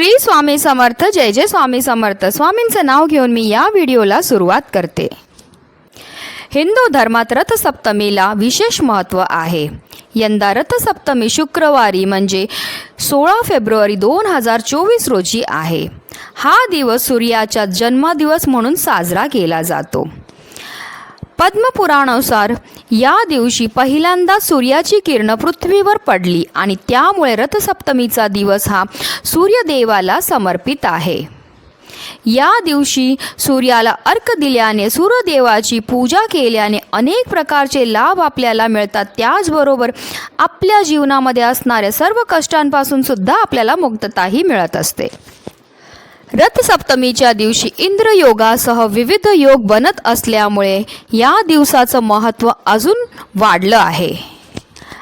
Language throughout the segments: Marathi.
श्री स्वामी समर्थ जय जय स्वामी समर्थ. स्वामींचं नाव घेऊन मी या व्हिडिओला सुरुवात करते. हिंदू धर्मात रथसप्तमीला विशेष महत्त्व आहे. यंदा रथसप्तमी शुक्रवारी म्हणजे सोळा फेब्रुवारी दोन हजार चोवीस रोजी आहे. हा दिवस सूर्याचा जन्मदिवस म्हणून साजरा केला जातो. पद्मपुराणानुसार या दिवशी पहिल्यांदा सूर्याची किरण पृथ्वीवर पडली आणि त्यामुळे रथसप्तमीचा दिवस हा सूर्यदेवाला समर्पित आहे. या दिवशी सूर्याला अर्क दिल्याने सूर्यदेवाची पूजा केल्याने अनेक प्रकारचे लाभ आपल्याला मिळतात. त्याचबरोबर आपल्या जीवनामध्ये असणाऱ्या सर्व कष्टांपासून सुद्धा आपल्याला मुक्तताही मिळत असते. रथसप्तमीच्या दिवशी इंद्रयोगासह विविध योग बनत असल्यामुळे या दिवसाचं महत्त्व अजून वाढलं आहे.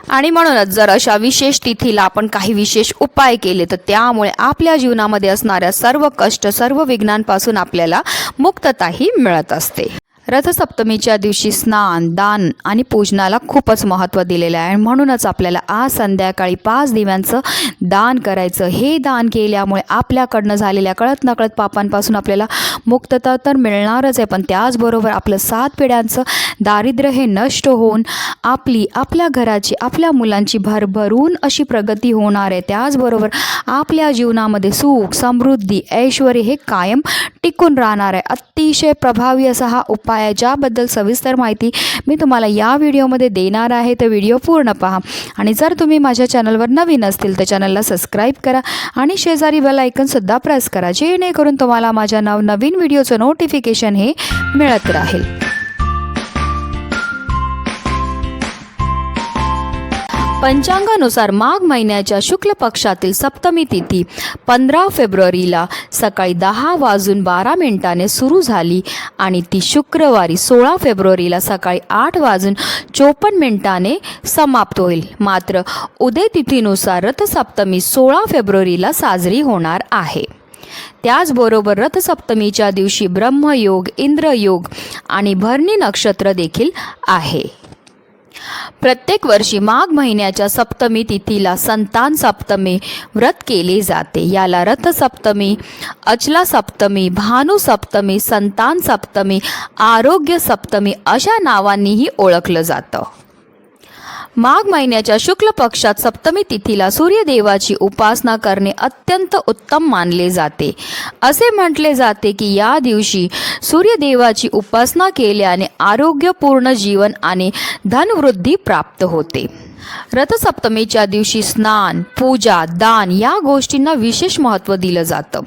आणि म्हणूनच जर अशा विशेष तिथीला आपण काही विशेष उपाय केले तर त्यामुळे आपल्या जीवनामध्ये असणाऱ्या सर्व कष्ट सर्व विघ्नांपासून आपल्याला मुक्तताही मिळत असते. रथसप्तमीच्या दिवशी स्नान दान आणि पूजनाला खूपच महत्त्व दिलेलं आहे. आणि म्हणूनच आपल्याला आज संध्याकाळी पाच दिव्यांचं दान करायचं. हे दान केल्यामुळे आपल्याकडनं झालेल्या कळत नकळत पापांपासून आपल्याला मुक्तता तर मिळणारच आहे पण त्याचबरोबर आपलं सात पिढ्यांचं दारिद्र्य हे नष्ट होऊन आपली आपल्या घराची आपल्या मुलांची भरभरून अशी प्रगती होणार आहे. त्याचबरोबर आपल्या जीवनामध्ये सुख समृद्धी ऐश्वर हे कायम टिकून राहणार आहे. अतिशय प्रभावी असा हा उपाय आहे. ज्याबद्दल सविस्तर माहिती मी तुम्हाला या व्हिडिओमध्ये देणार आहे. तर व्हिडिओ पूर्ण पहा. आणि जर तुम्ही माझ्या चॅनलवर नवीन असतील तर चॅनलला सबस्क्राईब करा आणि शेजारी बेल आयकनसुद्धा प्रेस करा जेणेकरून तुम्हाला माझ्या नव नवीन व्हिडिओचं नोटिफिकेशन हे मिळत राहील. पंचांगानुसार माघ महिन्याच्या शुक्ल पक्षातील सप्तमी तिथी पंधरा फेब्रुवारीला सकाळी दहा वाजून बारा मिनिटाने सुरू झाली आणि ती शुक्रवारी सोळा फेब्रुवारीला सकाळी आठ वाजून चोपन्न मिनिटाने समाप्त होईल. मात्र उदय तिथीनुसार रथसप्तमी सोळा फेब्रुवारीला साजरी होणार आहे. त्याचबरोबर रथसप्तमीच्या दिवशी ब्रह्मयोग इंद्रयोग आणि भरणी नक्षत्र देखील आहे. प्रत्येक वर्षी माघ महिन्याच्या सप्तमी तिथीला संतान सप्तमी व्रत केले जाते. याला रथसप्तमी अचला सप्तमी भानू सप्तमी संतान सप्तमी आरोग्य सप्तमी अशा नावांनीही ओळखलं जातं. माघ महिन्याच्या शुक्ल पक्षात सप्तमी तिथीला सूर्यदेवाची उपासना करणे अत्यंत उत्तम मानले जाते. असे म्हटले जाते की या दिवशी सूर्यदेवाची उपासना केल्याने आरोग्यपूर्ण जीवन आणि धनवृद्धी प्राप्त होते. रथसप्तमीच्या दिवशी स्नान पूजा दान या गोष्टींना विशेष महत्त्व दिलं जातं.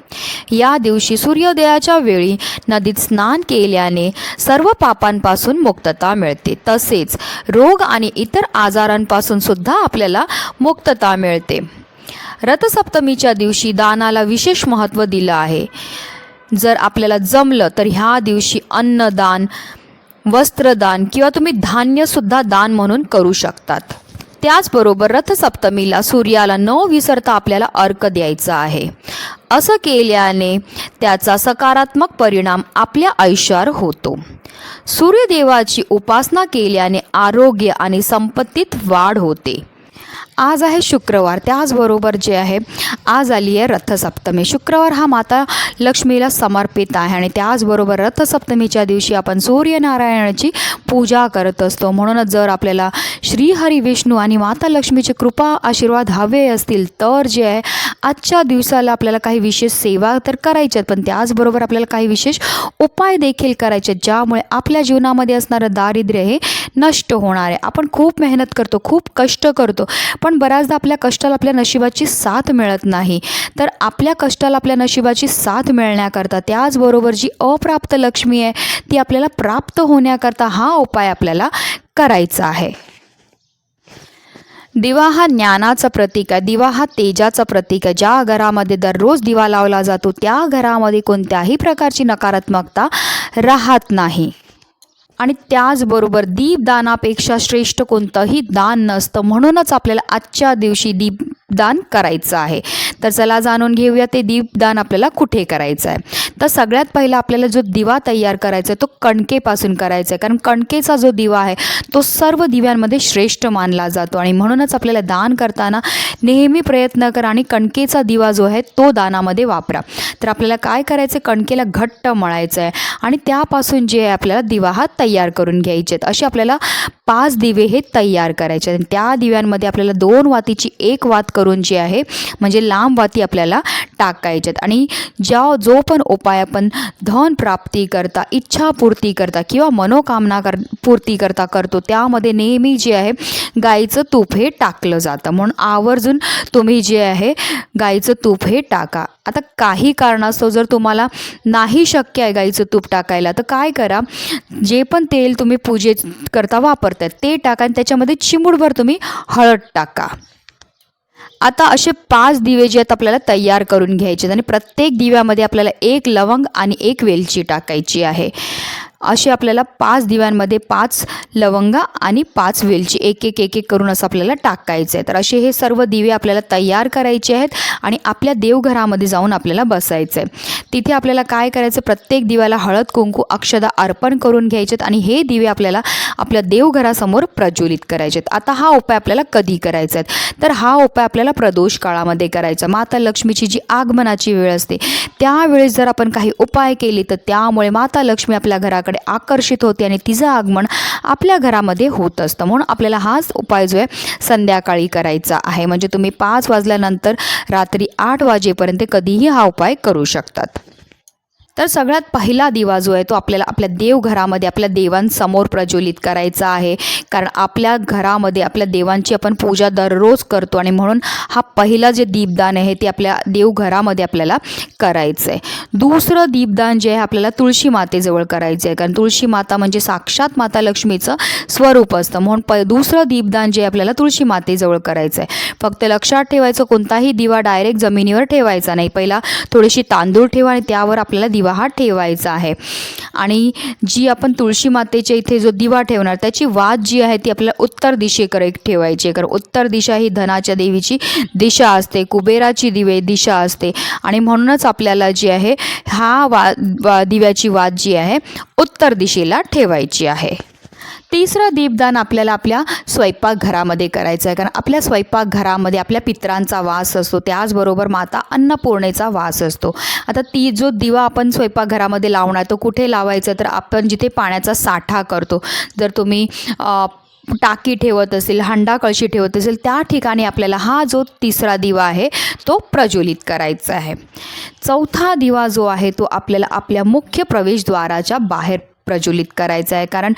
या दिवशी सूर्योदयाच्या वेळी नदीत स्नान केल्याने सर्व पापांपासून मुक्तता मिळते. तसेच रोग आणि इतर आजारांपासून सुद्धा आपल्याला मुक्तता मिळते. रथसप्तमीच्या दिवशी दानाला विशेष महत्त्व दिलं आहे. जर आपल्याला जमलं तर ह्या दिवशी अन्नदान वस्त्रदान किंवा तुम्ही धान्यसुद्धा दान म्हणून करू शकतात. त्याचबरोबर रथसप्तमीला सूर्याला न विसरता आपल्याला अर्क द्यायचा आहे. असं केल्याने त्याचा सकारात्मक परिणाम आपल्या आयुष्यावर होतो. सूर्यदेवाची उपासना केल्याने आरोग्य आणि संपत्तीत वाढ होते. आज आहे शुक्रवार त्याचबरोबर जे आहे आज आली आहे रथसप्तमी. शुक्रवार हा माता लक्ष्मीला समर्पित आहे आणि त्याचबरोबर रथसप्तमीच्या दिवशी आपण सूर्यनारायणाची पूजा करत असतो. म्हणूनच जर आपल्याला श्रीहरी विष्णू आणि माता लक्ष्मीची कृपा आशीर्वाद हवे असतील तर जे आहे आजच्या दिवसाला आपल्याला काही विशेष सेवा तर करायच्यात पण त्याचबरोबर आपल्याला काही विशेष उपाय देखील करायचे आहेत, ज्यामुळे आपल्या जीवनामध्ये असणारं दारिद्र्य हे नष्ट होणार आहे. आपण खूप मेहनत करतो खूप कष्ट करतो पण बऱ्याचदा आपल्या कष्टाला आपल्या नशिबाची साथ मिळत नाही. तर आपल्या कष्टाला आपल्या नशिबाची साथ मिळण्याकरता त्याचबरोबर जी अप्राप्त लक्ष्मी आहे ती आपल्याला प्राप्त होण्याकरता हा उपाय आपल्याला करायचा आहे. दिवा हा ज्ञानाचं प्रतीक आहे. दिवा हा तेजाचं प्रतीक आहे. ज्या घरामध्ये दररोज दिवा लावला जातो त्या घरामध्ये कोणत्याही प्रकारची नकारात्मकता राहत नाही. आणि त्याचबरोबर दीपदानापेक्षा श्रेष्ठ कोणतंही दान नसतं. म्हणूनच आपल्याला आजच्या दिवशी दीपदान करायचं आहे. तर चला जाणून घेऊया ते दीपदान आपल्याला कुठे करायचं आहे. तर सगळ्यात पहिला आपल्याला जो दिवा तयार करायचा आहे तो कणकेपासून करायचा आहे. कारण कणकेचा जो दिवा आहे तो सर्व दिव्यांमध्ये श्रेष्ठ मानला जातो. आणि म्हणूनच आपल्याला दान करताना नेहमी प्रयत्न करा आणि कणकेचा दिवा जो आहे तो दानामध्ये वापरा. तर आपल्याला काय करायचं आहे कणकेला घट्ट मळायचं आहे आणि त्यापासून जे आहे आपल्याला दिवा हा तयार तयार करून घ्यायचे आहेत असे आपल्याला पाच दिवे हे तयार करायचे आहेत. त्या दिव्यांमध्ये आपल्याला दोन वातीची एक वात करून जी आहे म्हणजे लांब वाती आपल्याला टाकायच्यात आणि ज्या जो पण उपाय आपण धन प्राप्ती करता इच्छापूर्ती करता किंवा मनोकामना कर पूर्ती करता करतो त्यामध्ये नेहमी जे आहे गाईचं तूप हे टाकलं जातं. म्हणून आवर्जून तुम्ही जे आहे गाईचं तूप हे टाका. आता काही कारणास्तव जर तुम्हाला नाही शक्य आहे गाईचं तूप टाकायला तर काय करा? जे पण तेल तुम्ही पूजे करता वापरतात ते टाका आणि त्याच्यामध्ये चिमूडभर तुम्ही हळद टाका. आता असे पाच दिवे जे आहेत आपल्याला तयार करून घ्यायचे आहेत आणि प्रत्येक दिव्यामध्ये आपल्याला एक लवंग आणि एक वेलची टाकायची आहे. असे आपल्याला पाच दिव्यांमध्ये पाच लवंगा आणि पाच वेलची एक एक एक एक करून असं आपल्याला टाकायचं आहे. तर असे हे सर्व दिवे आपल्याला तयार करायचे आहेत आणि आपल्या देवघरामध्ये जाऊन आपल्याला बसायचं आहे. तिथे आपल्याला काय करायचं? प्रत्येक दिव्याला हळद कुंकू अक्षदा अर्पण करून घ्यायचे आहेत आणि हे दिवे आपल्याला आपल्या देवघरासमोर प्रज्वलित करायचे आहेत. आता हा उपाय आपल्याला कधी करायचा आहे? तर हा उपाय आपल्याला प्रदोष काळामध्ये करायचा माता लक्ष्मीची जी आगमनाची वेळ असते त्यावेळेस जर आपण काही उपाय केले तर त्यामुळे माता लक्ष्मी आपल्या घराकडे आकर्षित होते आणि तिचं आगमन आपल्या घरामध्ये होत असतं. म्हणून आपल्याला हाच उपाय जो आहे संध्याकाळी करायचा आहे. म्हणजे तुम्ही पाच वाजल्यानंतर रात्री आठ वाजेपर्यंत कधीही हा उपाय करू शकतात. तर सगळ्यात पहिला दिवा जो आहे तो आपल्याला आपल्या देवघरामध्ये आपल्या देवांसमोर प्रज्वलित करायचा आहे. कारण आपल्या घरामध्ये आपल्या देवांची आपण पूजा दररोज करतो आणि म्हणून हा पहिला जे दीपदान आहे ते आपल्या देवघरामध्ये आपल्याला करायचं आहे दुसरं दीपदान जे आहे आपल्याला तुळशी मातेजवळ करायचं आहे कारण तुळशी माता म्हणजे साक्षात माता लक्ष्मीचं स्वरूप असतं. म्हणून प दुसरं दीपदान जे आहे आपल्याला तुळशी मातेजवळ करायचं आहे फक्त लक्षात ठेवायचं कोणताही दिवा डायरेक्ट जमिनीवर ठेवायचा नाही. पहिला थोडीशी तांदूळ ठेवा आणि त्यावर आपल्याला दिवा हा ठेवायचा आहे. आणि जी आपण तुळशी मातेच्या इथे जो दिवा ठेवणार त्याची वाद जी आहे ती आपल्याला उत्तर दिशेकडे ठेवायची आहे. कारण उत्तर दिशा ही धनाच्या देवीची दिशा असते कुबेराची दिवे दिशा असते. आणि म्हणूनच आपल्याला जी आहे हा वा दिव्याची वाद जी आहे उत्तर दिशेला ठेवायची आहे. तिसरं दीपदान आपल्याला आपल्या स्वयंपाकघरामध्ये करायचं आहे. कारण आपल्या स्वयंपाकघरामध्ये आपल्या पित्रांचा वास असतो. त्याचबरोबर माता अन्नपूर्णेचा वास असतो. आता ती जो दिवा आपण स्वयंपाकघरामध्ये लावणार तो कुठे लावायचा? तर आपण जिथे पाण्याचा साठा करतो. जर तुम्ही टाकी ठेवत असेल हंडा कळशी ठेवत असेल त्या ठिकाणी आपल्याला हा जो तिसरा दिवा आहे तो प्रज्वलित करायचा आहे. चौथा दिवा जो आहे तो आपल्याला आपल्या मुख्य प्रवेशद्वाराच्या बाहेर प्रज्वलित करायचा आहे. कारण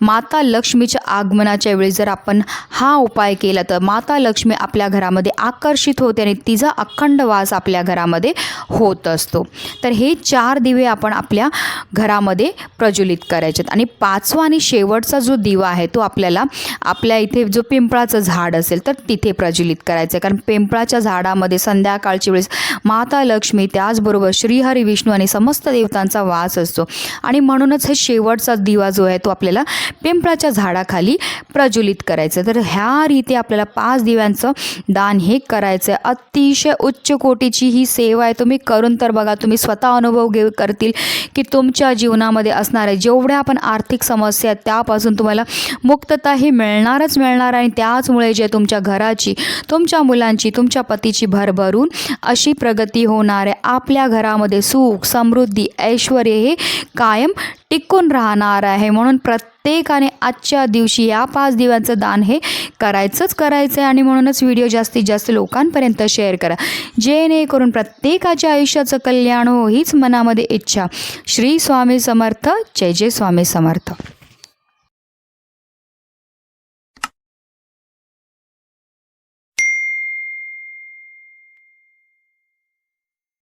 माता लक्ष्मीच्या आगमनाच्या वेळी जर आपण हा उपाय केला तर माता लक्ष्मी आपल्या घरामध्ये आकर्षित होते आणि तिचा अखंड वास आपल्या घरामध्ये होत असतो. तर हे चार दिवे आपण आपल्या घरामध्ये प्रज्वलित करायचे आणि पाचवा आणि शेवटचा जो दिवा आहे तो आपल्याला आपल्या इथे जो पिंपळाचं झाड असेल तर तिथे प्रज्वलित करायचं आहे कारण पिंपळाच्या झाडामध्ये संध्याकाळच्या वेळेस माता लक्ष्मी त्याचबरोबर श्रीहरी विष्णू आणि समस्त देवतांचा वास असतो. आणि म्हणूनच हे शेवटचा दिवा जो आहे तो आपल्याला पिंपळाच्या झाडाखाली प्रज्वलित करायचं तर ह्या रीती आपल्याला पाच दिव्यांचं दान हे करायचं आहे अतिशय उच्च कोटीची ही सेवा आहे. तुम्ही करून तर बघा तुम्ही स्वतः अनुभव घेऊ करतील की तुमच्या जीवनामध्ये असणाऱ्या जेवढ्या आपण आर्थिक समस्या आहेत त्यापासून तुम्हाला मुक्तता ही मिळणारच मिळणार आणि त्याचमुळे जे तुमच्या घराची तुमच्या मुलांची तुमच्या पतीची भरभरून अशी प्रगती होणार आहे. आपल्या घरामध्ये सुख समृद्धी ऐश्वर हे कायम टिकून राहणार आहे. म्हणून प्रत्येकाने आजच्या दिवशी या पाच दिव्यांचं दान हे करायचंच करायचं आहे आणि म्हणूनच व्हिडिओ जास्तीत जास्त लोकांपर्यंत शेअर करा. जेणेकरून प्रत्येकाच्या आयुष्याचं कल्याण हो हीच मनामध्ये इच्छा. श्री स्वामी समर्थ. जय जय स्वामी समर्थ.